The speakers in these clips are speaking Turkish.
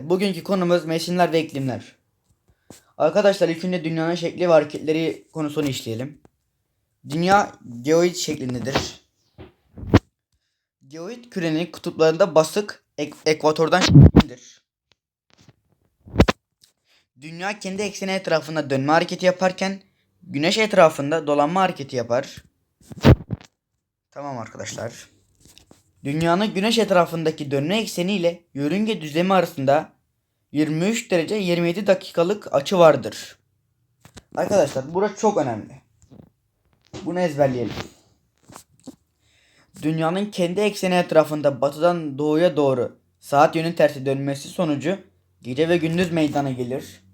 Bugünkü konumuz mevsimler ve iklimler. Arkadaşlar ilk dünyanın şekli ve hareketleri konusunu işleyelim. Dünya geoid şeklindedir. Geoid kürenin kutuplarında basık ek- ekvatordan şeklindedir. Dünya kendi ekseni etrafında dönme hareketi yaparken güneş etrafında dolanma hareketi yapar. Tamam arkadaşlar. Dünyanın güneş etrafındaki dönme ekseni ile yörünge düzlemi arasında 23 derece 27 dakikalık açı vardır. Arkadaşlar burası çok önemli. Bunu ezberleyelim. Dünyanın kendi ekseni etrafında batıdan doğuya doğru saat yönü tersi dönmesi sonucu gece ve gündüz meydana gelir.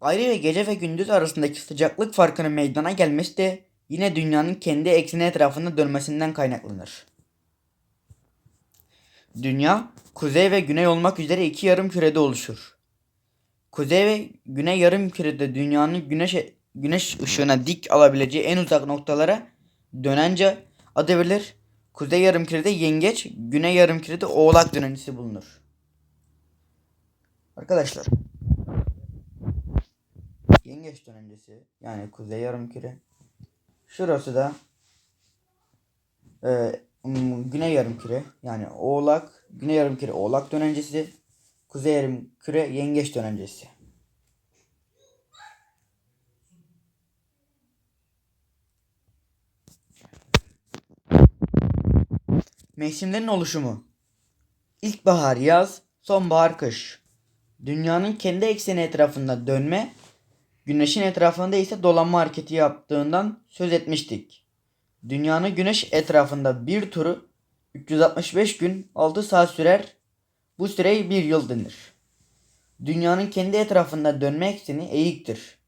Ayrı ve gece ve gündüz arasındaki sıcaklık farkının meydana gelmesi de yine dünyanın kendi ekseni etrafında dönmesinden kaynaklanır. Dünya kuzey ve güney olmak üzere iki yarım kürede oluşur. Kuzey ve güney yarım kürede dünyanın güneş güneş ışığına dik alabileceği en uzak noktalara dönence adı verilir. Kuzey yarım kürede yengeç, güney yarım kürede oğlak dönencesi bulunur. Arkadaşlar yengeç dönencesi yani kuzey yarım küre Şurası da e, güney yarımküre yani oğlak, güney yarımküre oğlak dönencesi, kuzey yarımküre yengeç dönencesi. Mevsimlerin oluşumu. İlkbahar, yaz, sonbahar, kış. Dünyanın kendi ekseni etrafında dönme Güneşin etrafında ise dolanma hareketi yaptığından söz etmiştik. Dünyanın güneş etrafında bir turu 365 gün 6 saat sürer. Bu süreye bir yıl denir. Dünyanın kendi etrafında dönme ekseni eğiktir.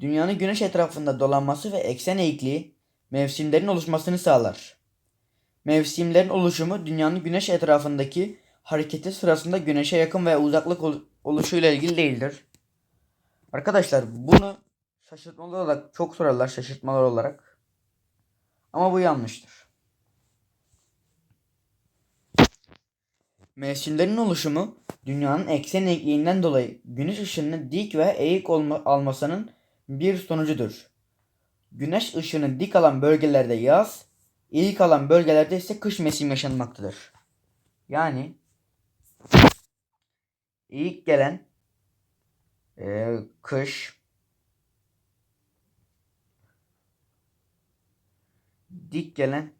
Dünyanın güneş etrafında dolanması ve eksen eğikliği mevsimlerin oluşmasını sağlar. Mevsimlerin oluşumu dünyanın güneş etrafındaki hareketi sırasında güneşe yakın ve uzaklık ol- oluşuyla ilgili değildir. Arkadaşlar bunu şaşırtmalı olarak çok sorarlar şaşırtmalar olarak. Ama bu yanlıştır. Mevsimlerin oluşumu dünyanın eksen eğikliğinden dolayı güneş ışığının dik ve eğik olma, almasının bir sonucudur. Güneş ışığını dik alan bölgelerde yaz, eğik alan bölgelerde ise kış mevsim yaşanmaktadır. Yani eğik gelen ee, kış dik gelen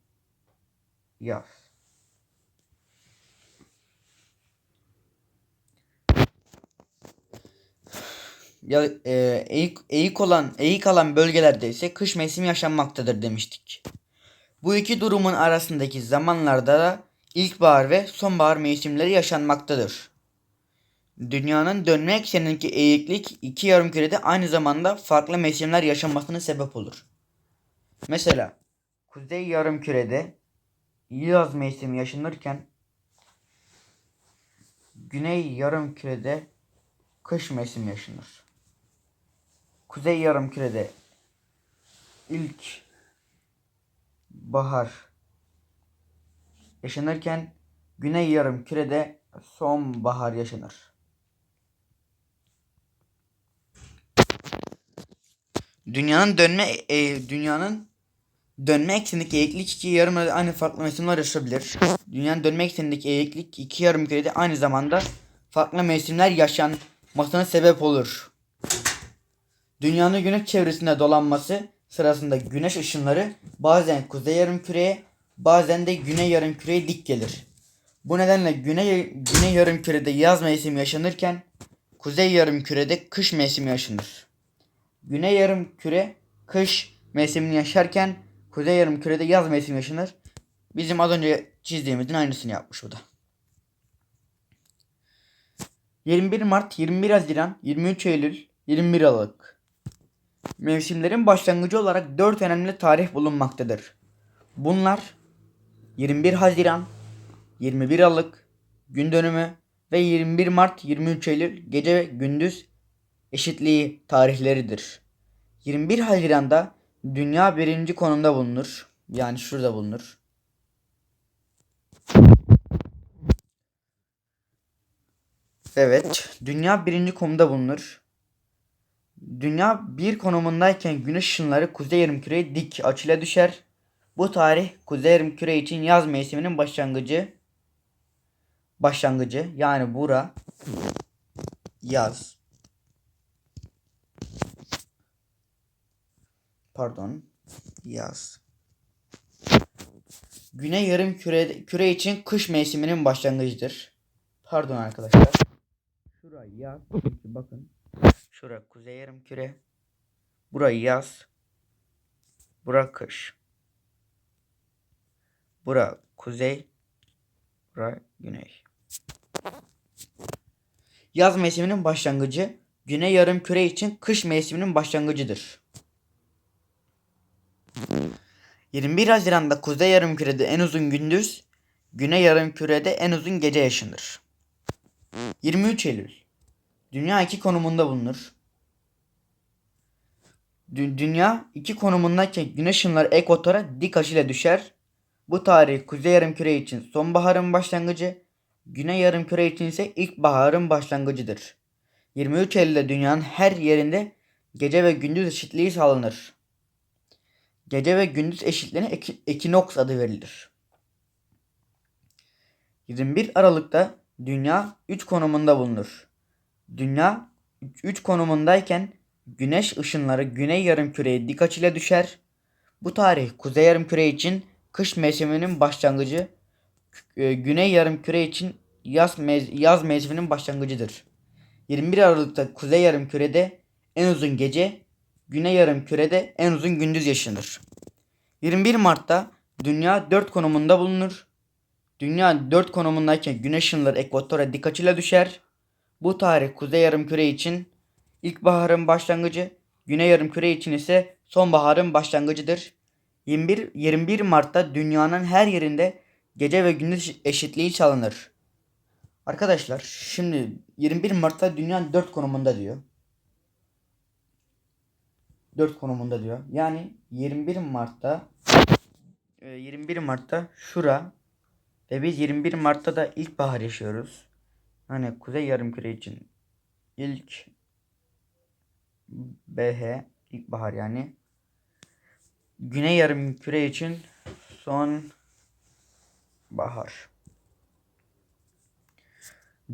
yaz. Ya e, eğik, eğik olan eğik alan bölgelerde ise kış mevsimi yaşanmaktadır demiştik. Bu iki durumun arasındaki zamanlarda da ilkbahar ve sonbahar mevsimleri yaşanmaktadır. Dünyanın dönme eksenindeki eğiklik iki yarımkürede aynı zamanda farklı mevsimler yaşanmasına sebep olur. Mesela kuzey yarımkürede yaz mevsimi yaşanırken güney yarımkürede kış mevsimi yaşanır. Kuzey yarımkürede ilk bahar yaşanırken güney yarımkürede sonbahar yaşanır. Dünyanın dönme e, dünyanın dönme eksenindeki eğiklik iki yarım kürede aynı farklı mevsimler yaşanabilir. Dünyanın dönme eksenindeki eğiklik iki yarım kürede aynı zamanda farklı mevsimler yaşanmasına sebep olur. Dünyanın güneş çevresinde dolanması sırasında güneş ışınları bazen kuzey yarım küreye bazen de güney yarım küreye dik gelir. Bu nedenle güney, güney yarım kürede yaz mevsimi yaşanırken kuzey yarım kürede kış mevsimi yaşanır. Güney yarım küre kış mevsimini yaşarken kuzey yarım kürede yaz mevsimi yaşanır. Bizim az önce çizdiğimizin aynısını yapmış bu da. 21 Mart, 21 Haziran, 23 Eylül, 21 Aralık. Mevsimlerin başlangıcı olarak 4 önemli tarih bulunmaktadır. Bunlar 21 Haziran, 21 Aralık, gün dönümü ve 21 Mart 23 Eylül gece ve gündüz eşitliği tarihleridir. 21 Haziran'da dünya birinci konumda bulunur. Yani şurada bulunur. Evet. Dünya birinci konumda bulunur. Dünya bir konumundayken güneş ışınları kuzey yarımküreye dik açıyla düşer. Bu tarih kuzey yarımküre için yaz mevsiminin başlangıcı. Başlangıcı yani bura yaz. Pardon. Yaz. Güney yarım küre, küre için kış mevsiminin başlangıcıdır. Pardon arkadaşlar. Şurayı yaz. Bakın. Şura kuzey yarım küre. Burayı yaz. Bura kış. Bura kuzey. Bura güney. Yaz mevsiminin başlangıcı güney yarım küre için kış mevsiminin başlangıcıdır. 21 Haziran'da kuzey yarımkürede en uzun gündüz, güney yarımkürede en uzun gece yaşanır. 23 Eylül Dünya iki konumunda bulunur. Dü- Dünya iki konumundayken güneş ışınları ekvatora dik açıyla düşer. Bu tarih kuzey yarımküre için sonbaharın başlangıcı, güney yarımküre için ise ilkbaharın başlangıcıdır. 23 Eylül'de dünyanın her yerinde gece ve gündüz eşitliği sağlanır. Gece ve gündüz eşitliğine eki- ekinoks adı verilir. 21 Aralık'ta Dünya 3 konumunda bulunur. Dünya 3 konumundayken güneş ışınları güney yarımküreye dik açıyla düşer. Bu tarih kuzey yarımküre için kış mevsiminin başlangıcı, e, güney yarımküre için yaz, mez- yaz mevsiminin başlangıcıdır. 21 Aralık'ta kuzey yarımkürede en uzun gece, güney yarımkürede en uzun gündüz yaşanır. 21 Mart'ta Dünya 4 konumunda bulunur. Dünya 4 konumundayken güneş ışınları ekvatora dik açıyla düşer. Bu tarih kuzey yarımküre için ilkbaharın başlangıcı, güney yarımküre için ise sonbaharın başlangıcıdır. 21, 21 Mart'ta dünyanın her yerinde gece ve gündüz eşitliği sağlanır. Arkadaşlar şimdi 21 Mart'ta dünya 4 konumunda diyor. 4 konumunda diyor. Yani 21 Mart'ta e, 21 Mart'ta şura ve biz 21 Mart'ta da ilkbahar yaşıyoruz. Hani kuzey yarımküre için ilk BH ilkbahar yani. Güney yarımküre için son bahar.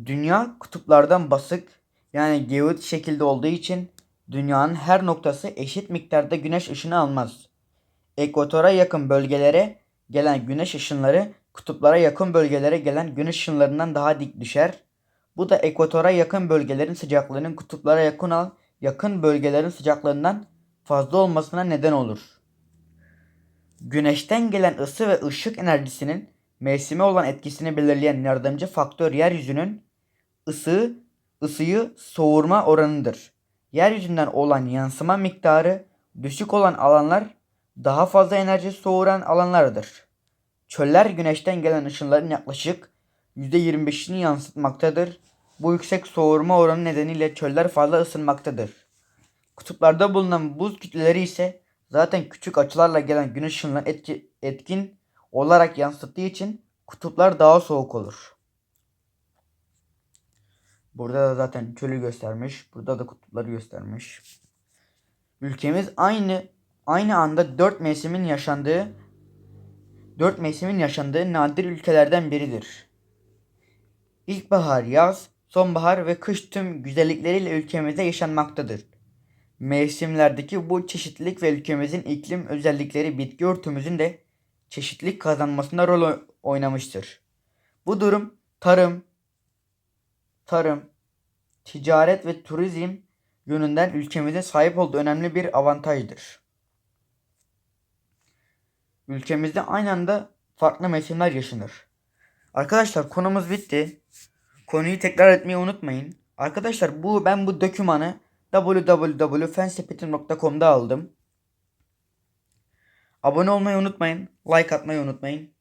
Dünya kutuplardan basık yani geoid şekilde olduğu için dünyanın her noktası eşit miktarda güneş ışını almaz. Ekvatora yakın bölgelere gelen güneş ışınları kutuplara yakın bölgelere gelen güneş ışınlarından daha dik düşer. Bu da ekvatora yakın bölgelerin sıcaklığının kutuplara yakın al yakın bölgelerin sıcaklığından fazla olmasına neden olur. Güneşten gelen ısı ve ışık enerjisinin mevsime olan etkisini belirleyen yardımcı faktör yeryüzünün ısı, ısıyı soğurma oranıdır. Yeryüzünden olan yansıma miktarı düşük olan alanlar daha fazla enerji soğuran alanlardır. Çöller güneşten gelen ışınların yaklaşık %25'ini yansıtmaktadır. Bu yüksek soğurma oranı nedeniyle çöller fazla ısınmaktadır. Kutuplarda bulunan buz kütleleri ise zaten küçük açılarla gelen güneş ışınlarını etki, etkin olarak yansıttığı için kutuplar daha soğuk olur. Burada da zaten çölü göstermiş. Burada da kutupları göstermiş. Ülkemiz aynı aynı anda dört mevsimin yaşandığı dört mevsimin yaşandığı nadir ülkelerden biridir. İlkbahar, yaz, sonbahar ve kış tüm güzellikleriyle ülkemizde yaşanmaktadır. Mevsimlerdeki bu çeşitlilik ve ülkemizin iklim özellikleri bitki örtümüzün de çeşitlilik kazanmasında rol oynamıştır. Bu durum tarım, tarım, ticaret ve turizm yönünden ülkemize sahip olduğu önemli bir avantajdır. Ülkemizde aynı anda farklı mevsimler yaşanır. Arkadaşlar konumuz bitti. Konuyu tekrar etmeyi unutmayın. Arkadaşlar bu ben bu dokümanı www.fensepetim.com'da aldım. Abone olmayı unutmayın. Like atmayı unutmayın.